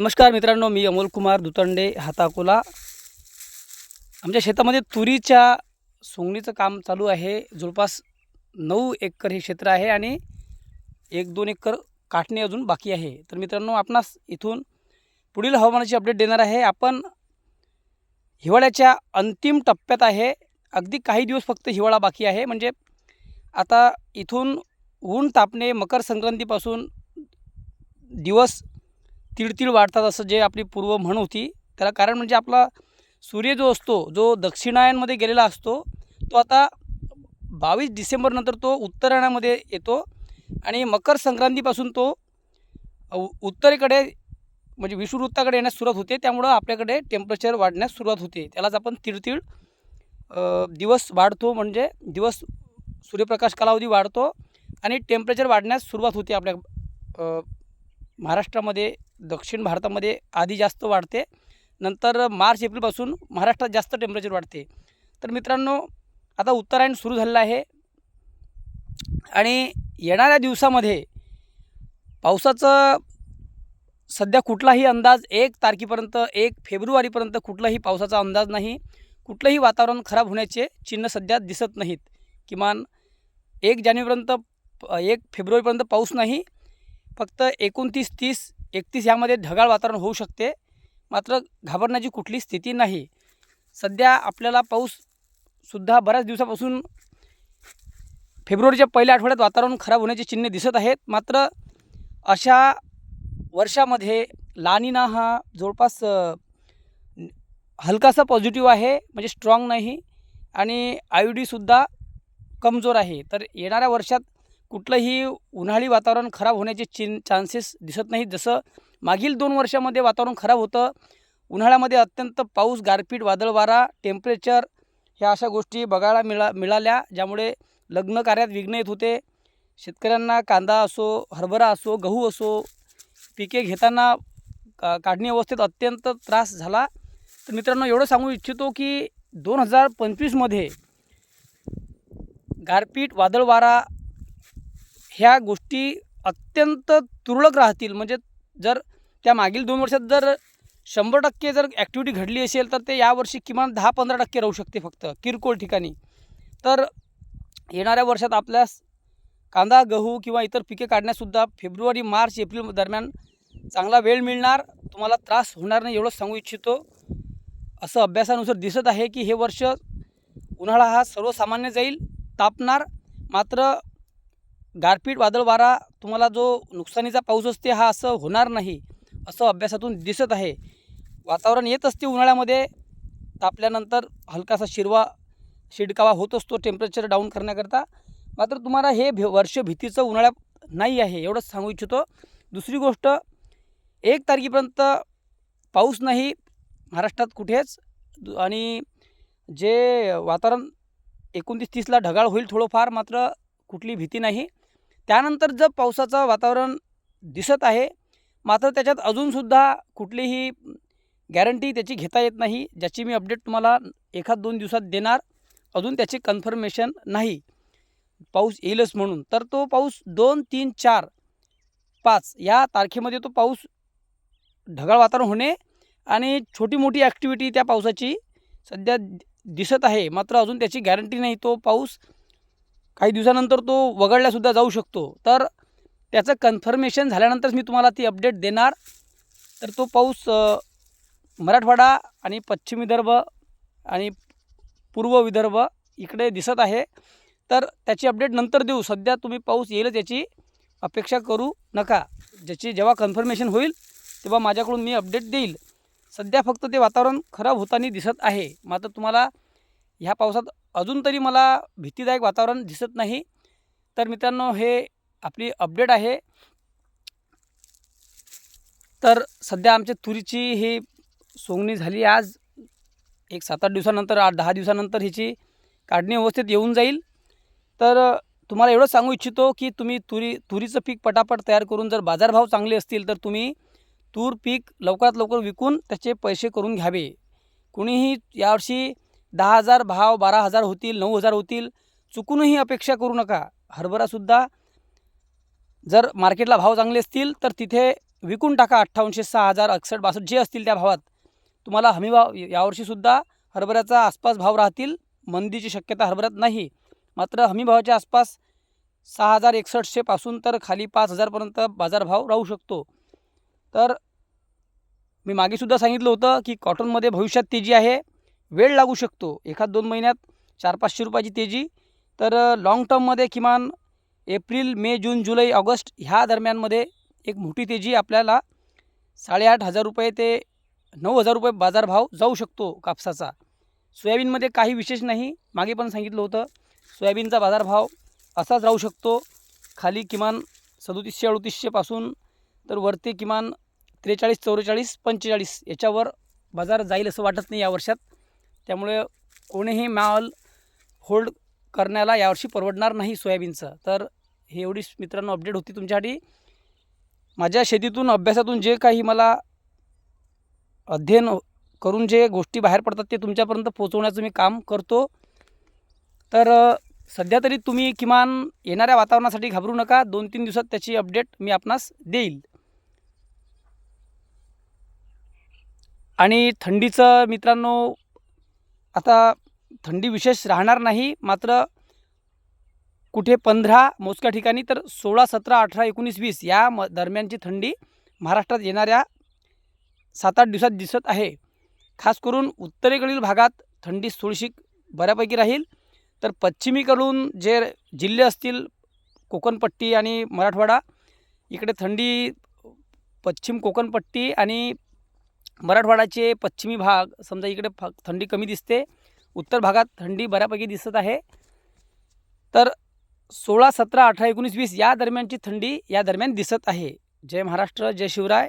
नमस्कार मित्रांनो मी अमोल कुमार दुतंडे हाताकोला. आमच्या शेतामध्ये तुरीच्या सोंगणीचं काम चालू आहे. जवळपास नऊ एकर हे क्षेत्र आहे आणि एक दोन एकर काटणे अजून बाकी आहे. तर मित्रांनो आपणास इथून पुढील हवामानाची अपडेट देणार आहे. आपण हिवाळ्याच्या अंतिम टप्प्यात आहे. अगदी काही दिवस फक्त हिवाळा बाकी आहे. म्हणजे आता इथून ऊन तापणे मकर संक्रांतीपासून दिवस तिळतिळ वाढतात असं जे आपली पूर्व म्हण होती. त्याला कारण म्हणजे आपला सूर्य जो असतो जो दक्षिणायनमध्ये गेलेला असतो तो आता बावीस डिसेंबरनंतर तो उत्तरायणामध्ये येतो आणि मकर संक्रांतीपासून तो उ- उत्तरेकडे म्हणजे विषुववृत्ताकडे येण्यास सुरुवात होते. त्यामुळं आपल्याकडे टेम्परेचर वाढण्यास सुरुवात होते. त्यालाच आपण तिळतिळ दिवस वाढतो म्हणजे दिवस सूर्यप्रकाश कालावधी वाढतो आणि टेम्परेचर वाढण्यास सुरुवात होते आपल्या महाराष्ट्रामध्ये दक्षिण भारतामध्ये आधी जास्त वाढते. नंतर मार्च एप्रिलपासून महाराष्ट्रात जास्त टेम्परेचर वाढते. तर मित्रांनो आता उत्तरायण सुरू झालेलं आहे. आणि येणाऱ्या दिवसामध्ये पावसाचं सध्या कुठलाही अंदाज एक तारखेपर्यंत एक फेब्रुवारीपर्यंत कुठलाही पावसाचा अंदाज नाही. कुठलंही वातावरण खराब होण्याचे चिन्ह सध्या दिसत नाहीत. किमान एक जानेवारीपर्यंत प- एक फेब्रुवारीपर्यंत पाऊस नाही. फक्त एकोणतीस तीस एकतीस यामध्ये ढगाळ वातावरण होऊ शकते. मात्र घाबरण्याची कुठली स्थिती नाही. सध्या आपल्याला पाऊससुद्धा बऱ्याच दिवसापासून फेब्रुवारीच्या पहिल्या आठवड्यात वातावरण खराब होण्याची चिन्ह दिसत आहेत. मात्र अशा वर्षामध्ये लानिना हा जवळपास हलकासा पॉझिटिव्ह आहे म्हणजे स्ट्रॉंग नाही आणि आय डीसुद्धा कमजोर आहे. तर येणाऱ्या वर्षात कुठलंही उन्हाळी वातावरण खराब होण्याचे चिन चान्सेस दिसत नाहीत. जसं मागील दोन वर्षामध्ये वातावरण खराब होतं उन्हाळ्यामध्ये अत्यंत पाऊस गारपीट वादळवारा टेम्परेचर ह्या अशा गोष्टी बघायला मिळा मिळाल्या ज्यामुळे लग्न कार्यात विघ्न येत होते. शेतकऱ्यांना कांदा असो हरभरा असो गहू असो पिके घेताना का काढणी अवस्थेत अत्यंत त्रास झाला. तर मित्रांनो एवढं सांगू इच्छितो की दोन हजार पंचवीसमध्ये गारपीट वादळवारा ह्या गोष्टी अत्यंत तुरळक राहतील. म्हणजे जर त्या मागील दोन वर्षात जर शंभर टक्के जर ॲक्टिव्हिटी घडली असेल तर ते यावर्षी किमान दहा पंधरा टक्के राहू शकते फक्त किरकोळ ठिकाणी. तर येणाऱ्या वर्षात आपल्यास कांदा गहू किंवा इतर पिके काढण्यासुद्धा फेब्रुवारी मार्च एप्रिल दरम्यान चांगला वेळ मिळणार. तुम्हाला त्रास होणार नाही एवढंच सांगू इच्छितो. असं अभ्यासानुसार दिसत आहे की हे वर्ष उन्हाळा हा सर्वसामान्य जाईल तापणार. मात्र गारपीट वादळ वारा तुम्हाला जो नुकसानीचा पाऊस असते हा असं होणार नाही असं अभ्यासातून दिसत आहे. वातावरण येत असते उन्हाळ्यामध्ये तापल्यानंतर हलकासा शिरवा शिडकावा होत असतो टेम्परेचर डाऊन करण्याकरता. मात्र तुम्हाला हे भे वर्ष भीतीचं उन्हाळ्यात नाही आहे एवढंच सांगू इच्छितो. दुसरी गोष्ट एक तारखेपर्यंत पाऊस नाही महाराष्ट्रात कुठेच. दु- आणि जे वातावरण एकोणतीस तीसला ढगाळ होईल थोडंफार मात्र कुठली भीती नाही. त्यानंतर जर पावसाचं वातावरण दिसत आहे मात्र त्याच्यात अजूनसुद्धा कुठलीही गॅरंटी त्याची घेता येत नाही ज्याची मी अपडेट तुम्हाला एखाद दोन दिवसात देणार. अजून त्याची कन्फर्मेशन नाही. पाऊस येईलच म्हणून. तर तो पाऊस दोन तीन चार पाच या तारखेमध्ये तो पाऊस ढगाळ वातावरण होणे आणि छोटी मोठी ॲक्टिव्हिटी त्या पावसाची सध्या दिसत आहे. मात्र अजून त्याची गॅरंटी नाही. तो पाऊस काही दिवसानंतर तो वगळल्यासुद्धा जाऊ शकतो. तर त्याचं कन्फर्मेशन झाल्यानंतरच मी तुम्हाला ती अपडेट देणार. तर तो पाऊस मराठवाडा आणि पश्चिम विदर्भ आणि पूर्व विदर्भ इकडे दिसत आहे. तर त्याची अपडेट नंतर देऊ. सध्या तुम्ही पाऊस येईलच याची अपेक्षा करू नका. ज्याची जेव्हा कन्फर्मेशन होईल तेव्हा माझ्याकडून मी अपडेट देईल. सध्या फक्त ते वातावरण खराब होताना दिसत आहे. मात्र तुम्हाला ह्या पावसात अजून तरी मला भीतीदायक वातावरण दिसत नाही. तर मित्रांनो हे आपली अपडेट आहे. तर सध्या आमच्या तुरीची ही सोंगणी झाली आज. एक सात आठ दिवसानंतर आठ दहा दिवसानंतर हिची काढणी व्यवस्थित येऊन जाईल. तर तुम्हाला एवढं सांगू इच्छितो की तुम्ही तुरी तुरीचं पीक पटापट तयार करून जर बाजारभाव चांगले असतील तर तुम्ही तूर पीक लवकरात लवकर विकून त्याचे पैसे करून घ्यावे. कुणीही यावर्षी दहा हजार भाव बारा हजार होतील नऊ हजार होतील. चुकूनही अपेक्षा करू नका. हरभरासुद्धा जर मार्केटला भाव चांगले असतील तर तिथे विकून टाका अठ्ठावनशे सहा हजार एकसष्ट बासष्ट जे असतील त्या भावात. तुम्हाला हमीभाव यावर्षीसुद्धा हरभऱ्याचा आसपास भाव राहतील. मंदीची शक्यता हरभऱ्यात नाही. मात्र हमीभावाच्या आसपास सहा हजार एकसष्टशेपासून तर खाली पाच हजारपर्यंत बाजारभाव राहू शकतो. तर मी मागेसुद्धा सांगितलं होतं की कॉटनमध्ये भविष्यात तेजी आहे. वेळ लागू शकतो. एखाद दोन महिन्यात चार पाचशे रुपयाची तेजी. तर लाँग टर्ममध्ये किमान एप्रिल मे जून जुलै ऑगस्ट ह्या दरम्यानमध्ये एक मोठी तेजी आपल्याला साडेआठ हजार रुपये ते नऊ हजार रुपये बाजारभाव जाऊ शकतो कापसाचा. सोयाबीनमध्ये काही विशेष नाही. मागे पण सांगितलं होतं सोयाबीनचा बाजारभाव असाच राहू शकतो. खाली किमान सदोतीसशे अडोतीसशेपासून तर वरती किमान त्रेचाळीस चौवेचाळीस पंचेचाळीस याच्यावर बाजार जाईल असं वाटत नाही या वर्षात. त्यामुळे कोणीही माल होल्ड करण्याला यावर्षी परवडणार नाही सोयाबीनचं. तर हे एवढीच मित्रांनो अपडेट होती तुमच्यासाठी. माझ्या शेतीतून अभ्यासातून जे काही मला अध्ययन करून जे गोष्टी बाहेर पडतात ते तुमच्यापर्यंत पोचवण्याचं मी काम करतो. तर सध्या तरी तुम्ही किमान येणाऱ्या वातावरणासाठी घाबरू नका. दोन तीन दिवसात त्याची अपडेट मी आपणास देईल. आणि थंडीचं मित्रांनो आता थंडी विशेष राहणार नाही मात्र कुठे पंधरा मोजक्या ठिकाणी तर सोळा सतरा अठरा एकोणीस वीस या म दरम्यानची थंडी महाराष्ट्रात येणाऱ्या सात आठ दिवसात दिसत आहे. खास करून उत्तरेकडील भागात थंडी थोडीशी बऱ्यापैकी राहील. तर पश्चिमेकडून जे जिल्हे असतील कोकणपट्टी आणि मराठवाडा इकडे थंडी पश्चिम कोकणपट्टी आणि मराठवाड्याचे पश्चिमी भाग समजा इकडे फ थंडी कमी दिसते. उत्तर भागात थंडी बऱ्यापैकी दिसत आहे. तर सोळा सतरा अठरा एकोणीस वीस या दरम्यानची थंडी या दरम्यान दिसत आहे. जय महाराष्ट्र जय शिवराय.